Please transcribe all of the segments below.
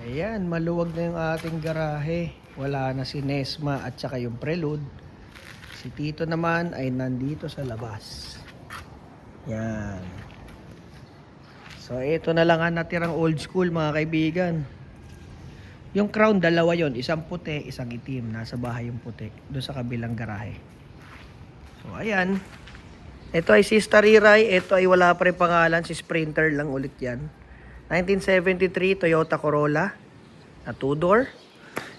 Ayan, maluwag na yung ating garahe. Wala na si Nesma at saka yung Prelude. Si Tito naman ay nandito sa labas. Yan. So, ito na lang ang natirang old school mga kaibigan. Yung crown, dalawa yon Isang puti, isang itim. Nasa bahay yung puti. Doon sa kabilang garahe. So, ayan. Ito ay si Stariray. Ito ay wala pa rin pangalan. Si Sprinter lang ulit yan. 1973 Toyota Corolla na two-door.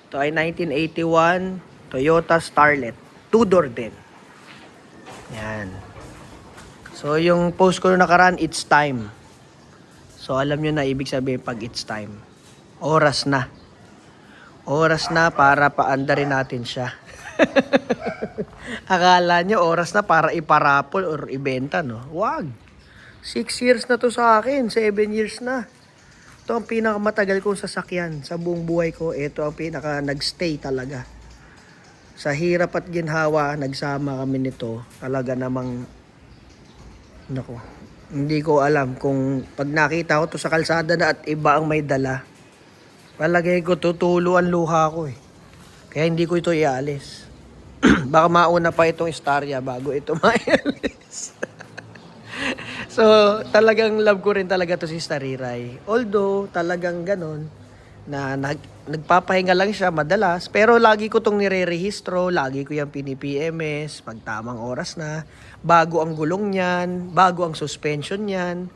Ito ay 1981 Toyota Starlet. Two-door din. Yan. So, yung post ko na nakaraan, it's time. So, alam nyo na ibig sabihin pag it's time. Oras na. Oras na para paandarin natin siya. Akala nyo oras na para iparapol or ibenta, no? Wag. Six years na to sa akin. Seven years na. Ito ang pinakamatagal kong sasakyan sa buong buhay ko. Ito ang pinaka nagstay talaga. Sa hirap at ginhawa, nagsama kami nito. Talaga namang, nako, hindi ko alam kung pag nakita ko to sa kalsada na at iba ang may dala. Palagay ko tutulo ang luha ko eh. Kaya hindi ko ito ialis. Baka mauna pa itong istorya bago ito maialis. So, talagang love ko rin talaga to si Stariray. Although, talagang ganon, na nag, nagpapahinga lang siya madalas. Pero lagi ko tong nire-rehistro, lagi ko yung pini-PMS, pag tamang oras na, bago ang gulong niyan, bago ang suspension niyan.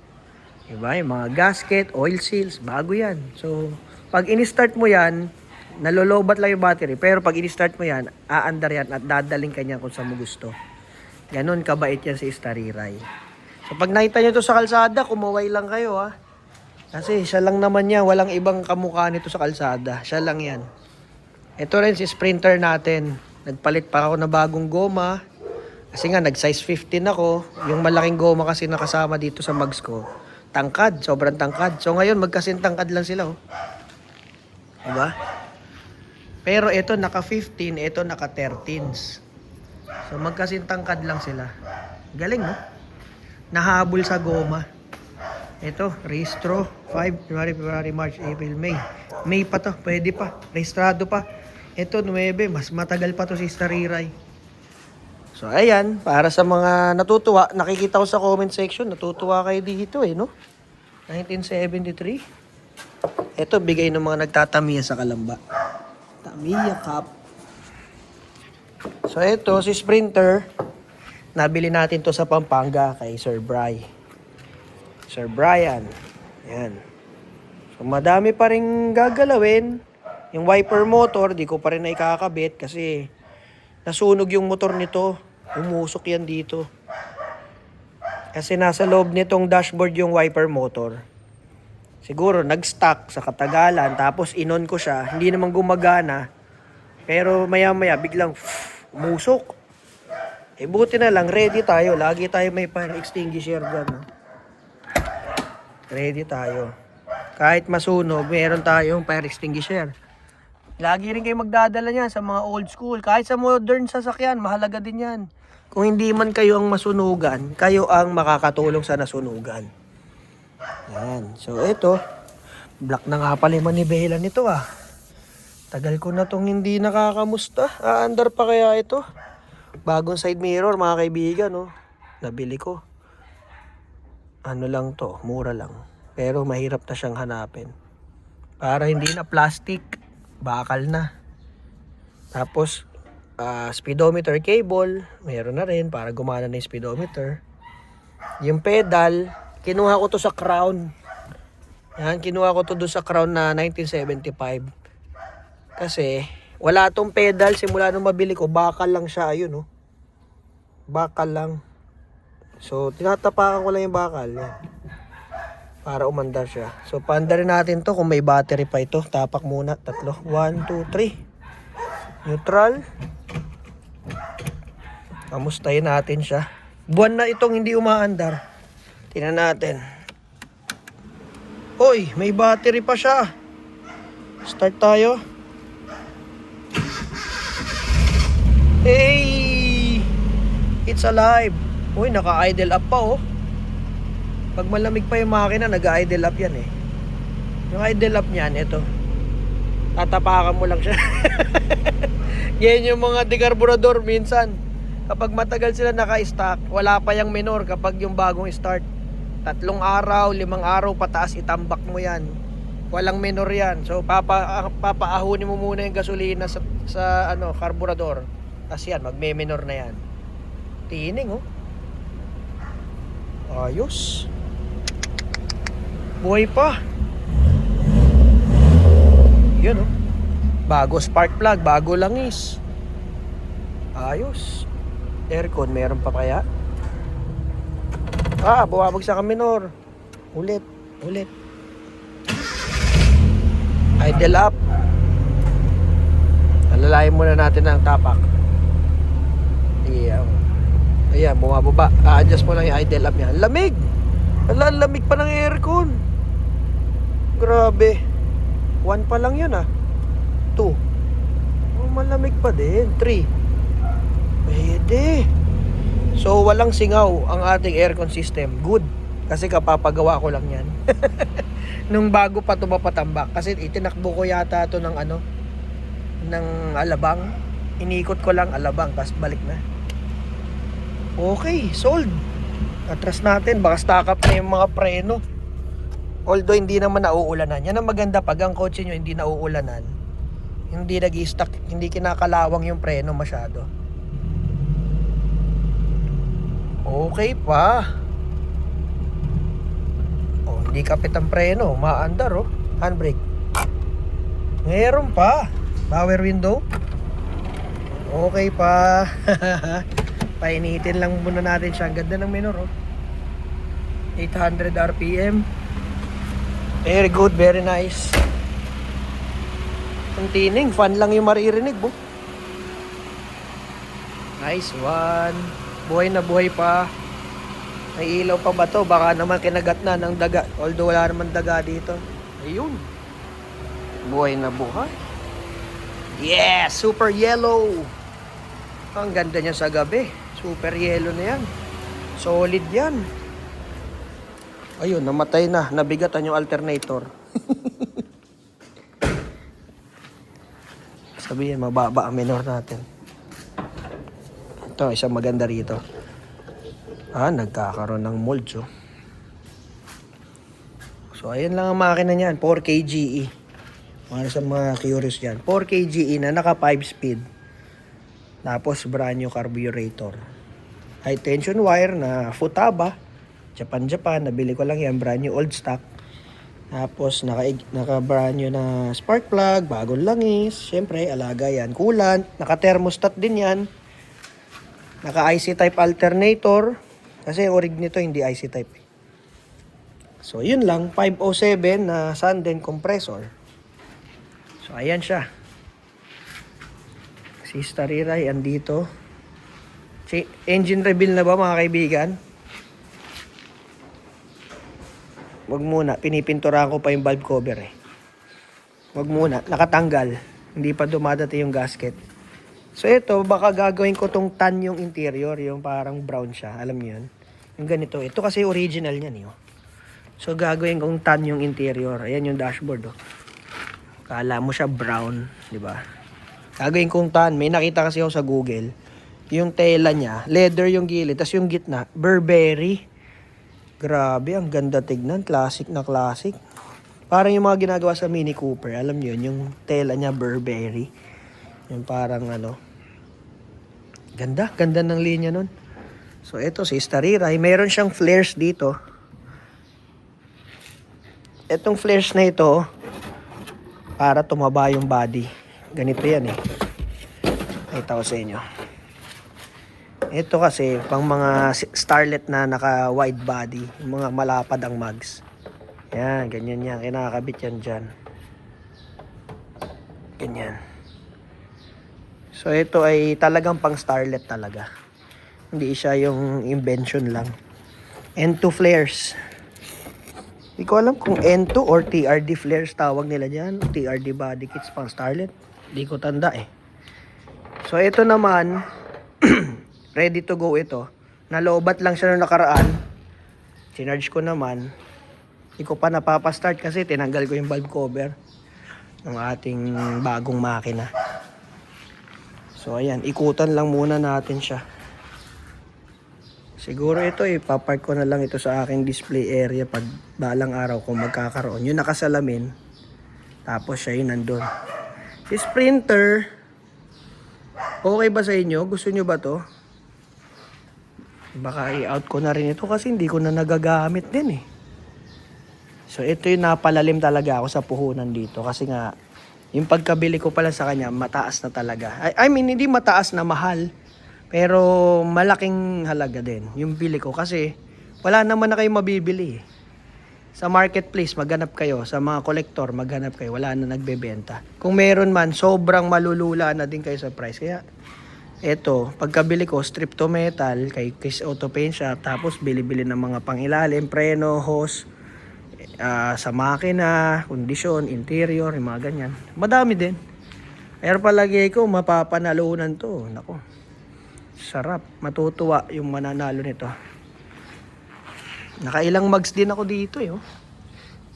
Diba? Yung mga gasket, oil seals, bago yan. So, pag in-start mo yan, nalolobat lang yung battery. Pero pag in-start mo yan, aandar yan at dadaling ka niyan kung saan mo gusto. Ganon kabait yan si Stariray. So pag nakita nyo to sa kalsada, kumaway lang kayo ha. Kasi siya lang naman yan, walang ibang kamukha nito sa kalsada. Siya lang yan. Ito rin si Sprinter natin. Nagpalit pa ako na bagong goma. Kasi nga, nag-size 15 ako. Yung malaking goma kasi nakasama dito sa mags ko. Tangkad, sobrang tangkad. So ngayon, magkasing tangkad lang sila. Oh. Diba? Pero ito naka 15, ito naka 13s. So magkasing tangkad lang sila. Galing, no? Nahabol sa goma. Ito, rehistro. 5, January, February, March, April, May. May pa to, pwede pa. Rehistrado pa. Ito, 9, mas matagal pa to si Stariray. So, ayan, para sa mga natutuwa, nakikita ko sa comment section, natutuwa kayo dito eh, no? 1973. Ito, bigay ng mga nagtatamiya sa Kalamba. Tamiya Cup. So, ito, si Sprinter, nabili natin to sa Pampanga kay Sir Bry. Sir Brian. Yan. So, madami pa rin gagalawin. Yung wiper motor, di ko pa rin naikakabit kasi nasunog yung motor nito. Umusok yan dito. Kasi nasa loob nitong dashboard yung wiper motor. Siguro nag-stuck sa katagalan tapos inon ko siya. Hindi naman gumagana. Pero maya maya biglang umusok. Eh buti na lang ready tayo. Lagi tayo may fire extinguisher dyan. Ready tayo. Kahit masunog, meron tayong fire extinguisher. Lagi rin kayo magdadala niyan sa mga old school. Kahit sa modern sasakyan, mahalaga din yan. Kung hindi man kayo ang masunugan, kayo ang makakatulong sa nasunugan. Yan. So, ito. Black na nga pala yung manibela nito ah. Tagal ko na tong hindi nakakamusta. Aandar pa kaya ito? Bagong side mirror mga kaibigan no. Nabili ko. Ano lang to, mura lang. Pero mahirap na siyang hanapin. Para hindi na plastic, bakal na. Tapos, ah, speedometer cable, meron na rin para gumana na yung speedometer. Yung pedal, kinuha ko to sa Crown. Yan, kinuha ko to doon sa Crown na 1975. Kasi, wala tong pedal simula nung mabili ko, bakal lang siya, ayun oh. Bakal lang. So, tinatapakan ko lang yung bakal. Yan. Para umandar siya. So, paandarin natin to kung may battery pa ito. Tapak muna. Tatlo. 1, 2, 3. Neutral. Kamustahin natin siya. Buwan na itong hindi umaandar. Tingnan natin. Oy, may battery pa siya. Start tayo. Hey! It's alive. Uy, naka-idle up pa oh. Pag malamig pa yung makina, nag-idle up yan eh. Yung idle up niyan, ito. Tatapakan mo lang siya. Yan yung mga dekarburador minsan. Kapag matagal sila naka-stock, wala pa yung minor kapag yung bagong start. Tatlong araw, limang araw, pataas itambak mo yan. Walang minor yan. So, papa, papaahunin mo muna yung gasolina sa, sa ano, karburador. Tapos yan, magme-minor na yan. Tining, oh. Ayos. Buhay pa. Yun, oh. Bago spark plug, bago langis. Ayos. Aircon, meron pa kaya? Ah, bumabagsak ang minor. Ulit, ulit. Idle up. Alalayan muna natin ang tapak. Ayan. Ayan, bumababa. A-adjust mo lang yung idle up niya. Lamig! Ala, lamig pa ng aircon. Grabe. One pa lang yun ah. Two. Oh, malamig pa din. Three. Pwede. So, walang singaw ang ating aircon system. Good. Kasi kapapagawa ko lang yan. Nung bago pa ito mapatambak. Kasi itinakbo ko yata ito ng ano, ng alabang. Inikot ko lang alabang, tapos balik na. Okay, sold. Atras natin, baka stock up na yung mga preno. Although hindi naman nauulanan. Yan ang maganda pag ang kotse nyo hindi nauulanan. Hindi nag-stuck, hindi kinakalawang yung preno masyado. Okay pa. Oh, hindi kapit ang preno, maandar oh. Handbrake. Meron pa. Power window. Okay pa. Painitin lang muna natin siya. Ang ganda ng minor oh. 800 RPM. Very good, very nice. Ang tining, fan lang yung maririnig, bo. Nice one. Buhay na buhay pa. May ilaw pa ba to? Baka naman kinagat na ng daga. Although wala naman daga dito. Ayun. Buhay na buhay. Yeah! Super yellow! Ang ganda niya sa gabi. Super yellow na yan. Solid yan. Ayun, namatay na. Nabigatan yung alternator. Sabihin, mababa ang minor natin. Ito, isang maganda rito. Ah, nagkakaroon ng molds, oh. So, ayan lang ang makina niyan. 4K GE. Para sa mga curious yan. 4K GE na naka 5 speed. Tapos, brand new carburetor. High tension wire na Futaba. Japan Japan. Nabili ko lang yan. Brand new old stock. Tapos, naka, naka brand new na spark plug. Bagong langis. Siyempre, alaga yan. Coolant. Naka thermostat din yan. Naka IC type alternator. Kasi orig nito hindi IC type. So yun lang, 507 na Sanden compressor. So ayan siya. Si Stariray andito. Engine reveal na ba mga kaibigan? Wag muna, pinipinturahan ko pa yung valve cover eh. Wag muna, nakatanggal. Hindi pa dumadating yung gasket. So ito, baka gagawin ko tong tan yung interior, yung parang brown siya. Alam niyo yun? Yung ganito. Ito kasi original niyan eh. oh. So gagawin kong tan yung interior. Ayan yung dashboard oh. Kala mo siya brown, di ba? Gagawin kong tan. May nakita kasi ako sa Google. Yung tela niya, leather yung gilid, tapos yung gitna, Burberry. Grabe, ang ganda tignan. Classic na classic. Parang yung mga ginagawa sa Mini Cooper. Alam niyo yun, yung tela niya Burberry. Yung parang ano. Ganda, ganda ng linya nun. So ito si Stariray, meron siyang flares dito. Etong flares na ito para tumaba yung body. Ganito yan eh. Ito ko sa inyo. Ito kasi pang mga starlet na naka wide body, mga malapad ang mags. Yan, ganyan yan. Kinakabit yan dyan. Ganyan. So ito ay talagang pang starlet talaga. Hindi siya yung invention lang. N2 flares. Hindi ko alam kung N2 or TRD flares tawag nila dyan. TRD body kits pang starlet. Hindi ko tanda eh. So ito naman, ready to go ito. Nalobat lang siya nung nakaraan. Sinarge ko naman. Hindi ko pa napapastart kasi tinanggal ko yung valve cover. ng ating bagong makina. So ayan, ikutan lang muna natin siya. Siguro ito eh, papark ko na lang ito sa aking display area pag balang araw kung magkakaroon. Yung nakasalamin, tapos siya yung nandun. Si Sprinter, okay ba sa inyo? Gusto nyo ba to? Baka i-out ko na rin ito kasi hindi ko na nagagamit din eh. So ito yung napalalim talaga ako sa puhunan dito kasi nga yung pagkabili ko pala sa kanya mataas na talaga. I, I mean hindi mataas na mahal pero malaking halaga din yung bili ko kasi wala naman na kayong mabibili. eh. Sa marketplace maghanap kayo, sa mga kolektor maghanap kayo, wala na nagbebenta. Kung meron man sobrang malulula na din kayo sa price kaya eto, pagkabili ko, strip to metal kay Kiss Auto Paint Shop, tapos bili-bili ng mga pangilalim, preno, hose, ah, sa makina, kondisyon, interior, yung mga ganyan. Madami din. Pero palagi ko, mapapanalunan to. Nako, sarap. Matutuwa yung mananalo nito. Nakailang mugs din ako dito eh. Oh.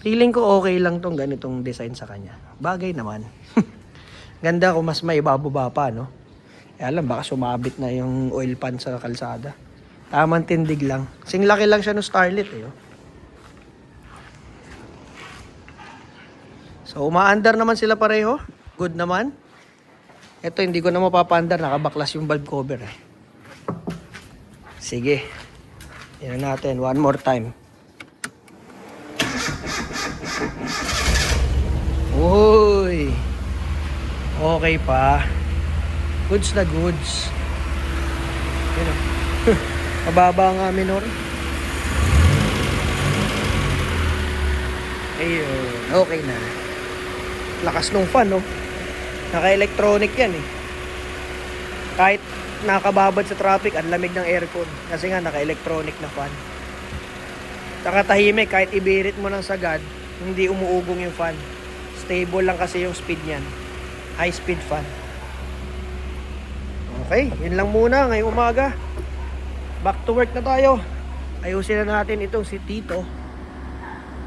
Feeling ko okay lang tong ganitong design sa kanya. Bagay naman. Ganda kung mas may bababa pa, no? Eh, alam, baka sumabit na yung oil pan sa kalsada. Tamang tindig lang. Sing laki lang siya ng Starlet eh. Oh. So, umaandar naman sila pareho. Good naman. Ito, hindi ko na mapapaandar. Nakabaklas yung valve cover eh. Sige. Yan natin. One more time. Uy. Okay pa. Goods na goods. Yun o. Mababa nga minor. Ayun. Okay na. Lakas nung fan, no? Naka-electronic yan, eh. Kahit nakababad sa traffic, ang lamig ng aircon. Kasi nga, naka-electronic na fan. Saka tahimik, kahit ibirit mo ng sagad, hindi umuugong yung fan. Stable lang kasi yung speed niyan. High speed fan. Okay, yun lang muna ngayong umaga. Back to work na tayo. Ayusin na natin itong si Tito.